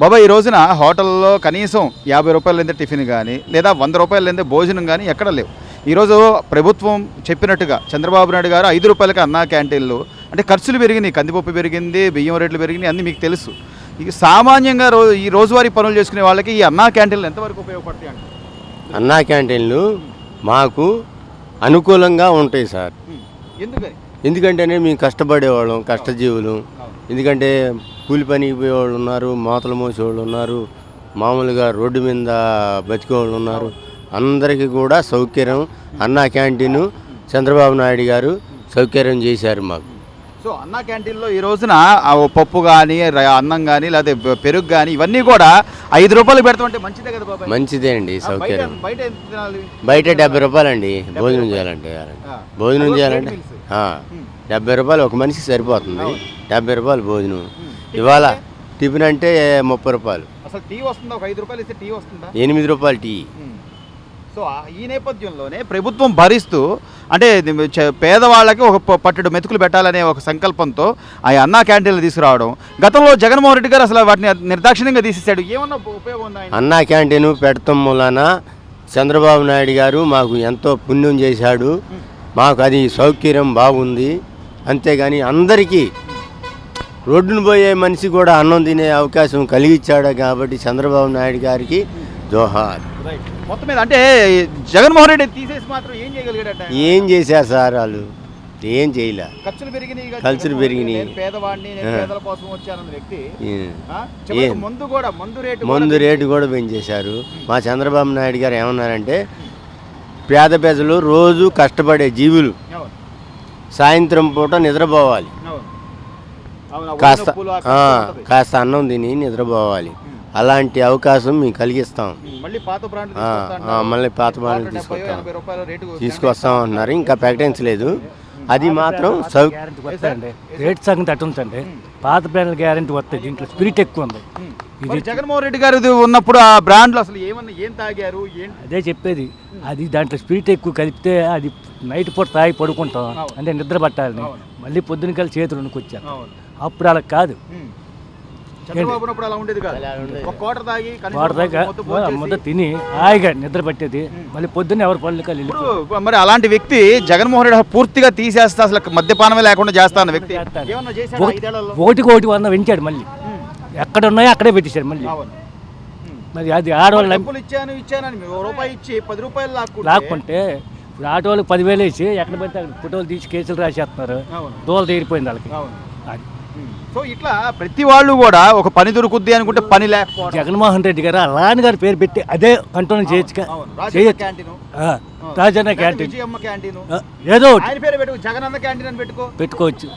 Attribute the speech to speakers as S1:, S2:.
S1: బాబా ఈ రోజున హోటల్లో కనీసం యాభై రూపాయలందే టిఫిన్ కానీ లేదా వంద రూపాయలందే భోజనం కానీ ఎక్కడ లేవు. ఈరోజు ప్రభుత్వం చెప్పినట్టుగా చంద్రబాబు నాయుడు గారు ఐదు రూపాయలకి అన్నా క్యాంటీన్లు అంటే ఖర్చులు పెరిగినాయి కందిపప్పు పెరిగింది బియ్యం రేట్లు పెరిగినాయి అన్నీ మీకు తెలుసు. ఇక సామాన్యంగా రో ఈ రోజువారీ పనులు చేసుకునే వాళ్ళకి ఈ అన్నా క్యాంటీన్లు ఎంతవరకు ఉపయోగపడతాయి
S2: అన్నా క్యాంటీన్లు మాకు అనుకూలంగా ఉంటాయి సార్.
S1: ఎందుకని?
S2: ఎందుకంటేనే మేము కష్టపడేవాళ్ళం కష్టజీవులు. ఎందుకంటే కూలి పనికి పోయేవాళ్ళు ఉన్నారు మూతలు మోసేవాళ్ళు ఉన్నారు మామూలుగా రోడ్డు మీద బతికేవాళ్ళు ఉన్నారు. అందరికీ కూడా సౌకర్యం అన్నా క్యాంటీను చంద్రబాబు నాయుడు గారు సౌకర్యం చేశారు మాకు.
S1: సో అన్నా క్యాంటీన్లో ఈ రోజున పప్పు కానీ అన్నం కానీ లేదా పెరుగు కానీ ఇవన్నీ కూడా ఐదు రూపాయలు పెడతామంటే మంచిదే కదా బాబాయ్?
S2: మంచిదే అండి సౌకర్యం.
S1: బయట
S2: డెబ్బై రూపాయలండి భోజనం చేయాలంటే. భోజనం చేయాలంటే డెబ్బై రూపాయలు ఒక మనిషికి సరిపోతుంది. డెబ్బై రూపాయలు భోజనం. ఇవాళ టిఫిన్ అంటే ముప్పై రూపాయలు.
S1: అసలు టీ వస్తుందా? ఒక ఐదు రూపాయలు ఇస్తే టీ వస్తుందా?
S2: ఎనిమిది రూపాయలు టీ.
S1: సో ఈ నేపథ్యంలోనే ప్రభుత్వం భరిస్తూ అంటే పేదవాళ్ళకి ఒక పట్టెడు మెతుకులు పెట్టాలనే ఒక సంకల్పంతో ఆ అన్నా క్యాంటీన్లు తీసుకురావడం గతంలో జగన్మోహన్ రెడ్డి గారు అసలు వాటిని నిర్దాక్షిణ్యంగా తీసేశాడు ఏమన్నా ఉపయోగం ఉందా
S2: అన్నా క్యాంటీన్ పెడతాం మూలాన చంద్రబాబు నాయుడు గారు మాకు ఎంతో పుణ్యం చేశాడు. మాకు అది సౌకర్యం బాగుంది. అంతేగాని అందరికీ రోడ్డును పోయే మనిషి కూడా అన్నం తినే అవకాశం కలిగించాడు కాబట్టి చంద్రబాబు నాయుడు గారికి జోహార్.
S1: మొత్తం మీద అంటే జగన్మోహన్ రెడ్డి తీసేసి మాత్రం ఏం చేయగలిగాడట
S2: ఏం చేశారు సార్ వాళ్ళు? ఏం చేయలే.
S1: ఖర్చులు పెరిగినాయి
S2: ఖర్చులు. పెరిగినాయి.
S1: పేదవాడిని. పేదల కోసం వచ్చానన్న వ్యక్తి? మందు కూడా మందు రేటు
S2: మందు
S1: కూడా
S2: రేటు కూడా పెంచేశారు. మా చంద్రబాబు నాయుడు గారు ఏమన్నారంటే పేద ప్రజలు రోజు కష్టపడే జీవులు. సాయంత్రం పూట నిద్రపోవాలి. కాస్త. కాస్త అన్నం తిని నిద్రపోవాలి. అలాంటి అవకాశం మేము కలిగిస్తాం.
S1: మళ్ళీ పాత బ్రాండ్లు
S2: ఆ,
S1: తీసుకొస్తా
S2: తీసుకొస్తాం. అంటున్నారు. ఇంకా ప్రకటించలేదు అది మాత్రం
S3: రేట్ సంగతి అటు ఉంచండి. పాత బ్రాండ్ల గ్యారెంటీ వస్తాయి దీంట్లో స్పిరిట్ ఎక్కువ ఉంది.
S1: మరి జగన్మోహన్ రెడ్డి గారు ఉన్నప్పుడు ఆ బ్రాండ్లు అసలు ఏమన్నా ఏం తాగారు? ఏంటి
S3: అదే చెప్పేది. అది దాంట్లో స్పిరిట్ ఎక్కువ కలిపితే అది నైట్ పూట తాగి పడుకుంటాం. అంటే నిద్ర పట్టాలని. మళ్ళీ పొద్దున కలిసి చేతులు వణుకొచ్చాను
S1: అవును.
S3: అప్పుడు అలా కాదు.
S1: ఉమ్. చంద్రబాబు ఉన్నప్పుడు అలా ఉండేది కాదు. ఒక కోటర్ తాగి
S3: ముద్ద తిని హాయిగా నిద్ర పట్టేది. మళ్ళీ పొద్దున్న ఎవరి పనులు కలిసి
S1: ఇప్పుడు మరి అలాంటి వ్యక్తి జగన్మోహన్ రెడ్డి పూర్తిగా తీసేస్తా అసలు మద్యపానమే లేకుండా చేస్తా అన్న వ్యక్తి
S3: ఒకటికి ఒకటి వంద పెంచాడు మళ్ళీ. ఎక్కడ ఉన్నాయో అక్కడే పెట్టేశాడు మళ్ళీ. మరి అది ఆడవాళ్ళు
S1: ఇచ్చాను ఇచ్చానని రూపాయి ఇచ్చి పది రూపాయలు లాక్కుంటే
S3: లాక్కుంటే ఇప్పుడు ఆటోలు పదివేలు వేసి ఎక్కడ పడితే అక్కడ ఫోటోలు తీసి కేసులు రాసేస్తున్నారు. దోలు తీరిపోయింది వాళ్ళకి. అది.
S1: సో ఇట్లా ప్రతి వాళ్ళు కూడా ఒక పని దొరుకుద్ది అనుకుంటే పని లేకపోవడం.
S3: జగన్మోహన్ రెడ్డి గారు అలాని గారి పేరు పెట్టి అదే కంట్రోల్ చేయొచ్చు చేయొచ్చు.
S1: క్యాంటీన్.
S3: రాజన్న క్యాంటీన్. ఏదో ఒకటి.
S1: ఆయన పేరు పెట్టు జగన్ అన్న క్యాంటీన్ అని పెట్టుకో.
S3: పెట్టుకోవచ్చు.